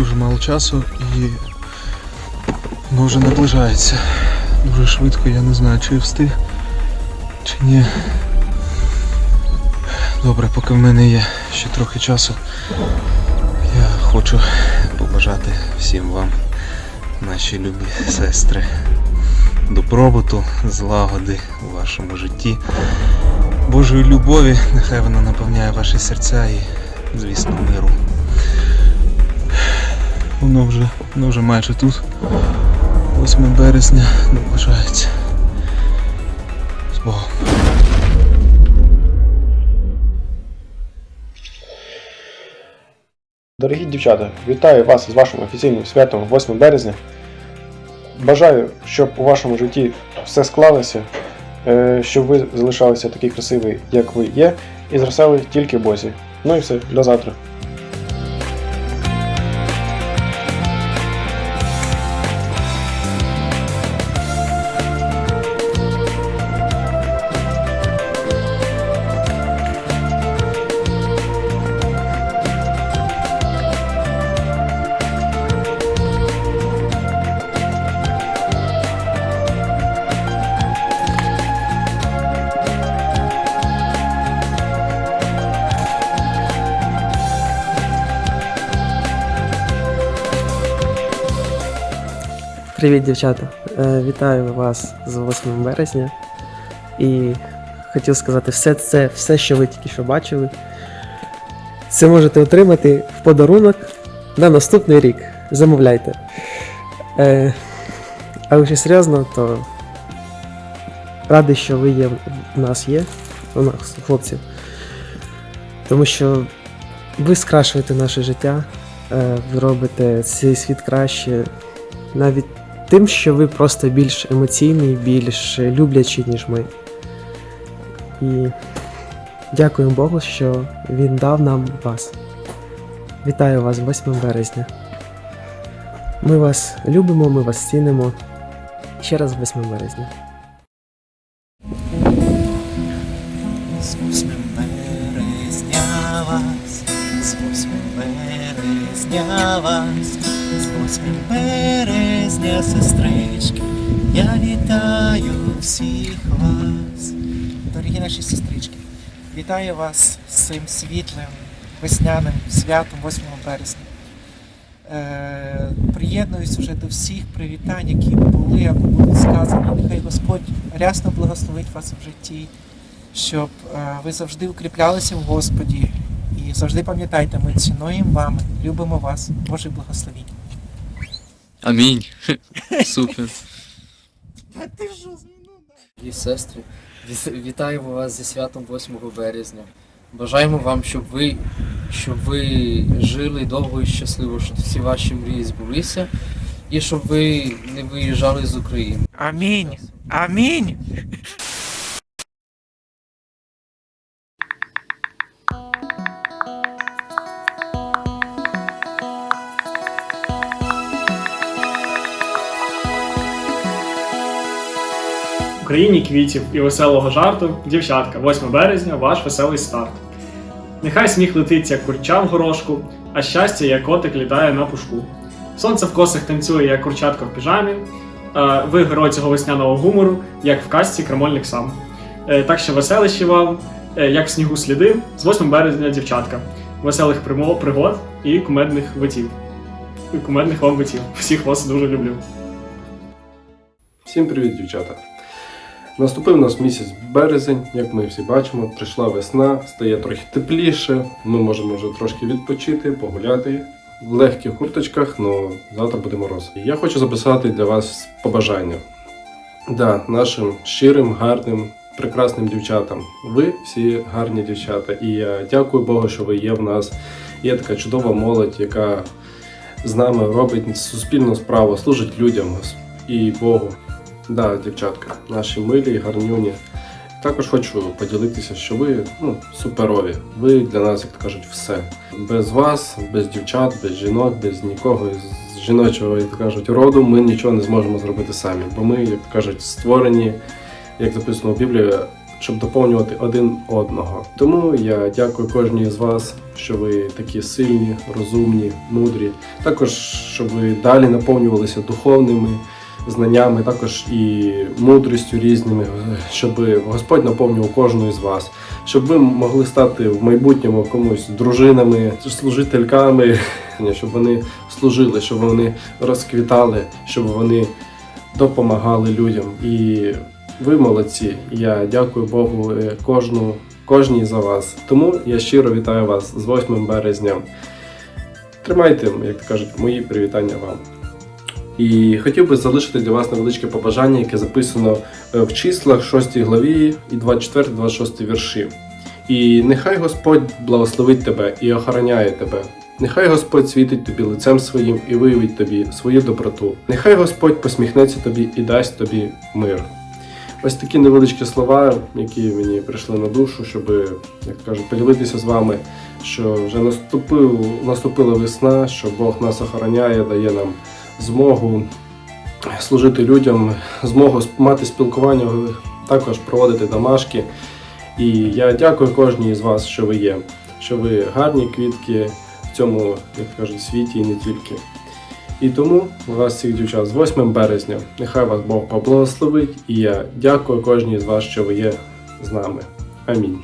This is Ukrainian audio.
дуже мало часу і воно вже наближається. Дуже швидко, я не знаю, чи встиг, чи ні. Добре, поки в мене є ще трохи часу, я хочу побажати всім вам, наші любі сестри, добробуту, злагоди у вашому житті, Божої любові, нехай вона наповняє ваші серця і, звісно, миру. Воно вже, воно вже майже тут. 8 березня наближається. З Богом. Дорогі дівчата, вітаю вас з вашим офіційним святом 8 березня. Бажаю, щоб у вашому житті все склалося, е, щоб ви залишалися такі красиві, як ви є, і зростали тільки Бозі. Ну і все, до завтра. Привіт, дівчата! Е, Вітаю вас з 8 березня. І хотів сказати, все це, все, що ви тільки що бачили, це можете отримати в подарунок на наступний рік. Замовляйте. Е, а якщо серйозно, то радий, що ви є в нас є, у нас, хлопців. Тому що ви скрашуєте наше життя, е, ви робите цей світ краще навіть тим, що ви просто більш емоційний, більш люблячий, ніж ми. І дякуємо Богу, що Він дав нам вас. Вітаю вас 8 березня. Ми вас любимо, ми вас цінимо. Ще раз 8 березня. З 8 березня вас, з 8 березня вас, з 8 березня, сестрички, я вітаю всіх вас. Дорогі наші сестрички, вітаю вас з цим світлим, весняним святом 8 березня. Е, приєднуюсь уже до всіх привітань, які були або будуть сказані. Нехай Господь рясно благословить вас в житті щоб е, ви завжди укріплялися в Господі. І завжди пам'ятайте, ми цінуємо вами, любимо вас, Боже благословінь. Амінь. Супер. і сестри, вітаємо вас зі святом 8 березня. Бажаємо вам, щоб ви, щоб ви жили довго і щасливо, щоб всі ваші мрії збулися, і щоб ви не виїжджали з України. Амінь. Амінь. Україні квітів і веселого жарту, дівчатка, 8 березня, ваш веселий старт. Нехай сміх летить, як курча в горошку, а щастя, як котик літає на пушку. Сонце в косах танцює, як курчатка в піжамі. Ви герой цього весняного гумору, як в казці крамольник сам. Е, Так що веселищі вам, е, як в снігу сліди, з 8 березня, дівчатка. Веселих пригод і кумедних витів. І кумедних вам витів. Всіх вас дуже люблю. Всім привіт, дівчата! Наступив у нас місяць березень, як ми всі бачимо, прийшла весна, стає трохи тепліше. Ми можемо вже трошки відпочити, погуляти в легких курточках, але завтра буде мороз. Я хочу записати для вас побажання. Да, нашим щирим, гарним, прекрасним дівчатам. Ви всі гарні дівчата. І я дякую Богу, що ви є в нас. Є така чудова молодь, яка з нами робить суспільну справу, служить людям і Богу. Да, дівчатка, наші милі, гарнюні. Також хочу поділитися, що ви ну, суперові. Ви для нас, як то кажуть, все. Без вас, без дівчат, без жінок, без нікого з жіночого, як то кажуть, роду ми нічого не зможемо зробити самі. Бо ми, як то кажуть, створені, як записано в Біблії, щоб доповнювати один одного. Тому я дякую кожній з вас, що ви такі сильні, розумні, мудрі. Також щоб ви далі наповнювалися духовними знаннями, також і мудрістю різними, щоб Господь наповнював кожну із вас, щоб ви могли стати в майбутньому комусь дружинами, служительками, щоб вони служили, щоб вони розквітали, щоб вони допомагали людям. І ви молодці. Я дякую Богу е, кожну, кожній за вас. Тому я щиро вітаю вас з 8 березня. Тримайте, як кажуть, мої привітання вам. І хотів би залишити для вас невеличке побажання, яке записано е, в числах 6 главі і 24-26 вірші. І нехай Господь благословить тебе і охороняє тебе. Нехай Господь світить тобі лицем своїм і виявить тобі свою доброту. Нехай Господь посміхнеться тобі і дасть тобі мир. Ось такі невеличкі слова, які мені прийшли на душу, щоб, як кажуть, поділитися з вами, що вже наступив, наступила весна, що Бог нас охороняє, дає нам змогу служити людям, змогу мати спілкування, також проводити домашки. І я дякую кожній з вас, що ви є, що ви гарні квітки в цьому, як кажуть, світі і не тільки. І тому вас всіх дівчат з 8 березня. Нехай вас Бог поблагословить, і я дякую кожній з вас, що ви є з нами. Амінь.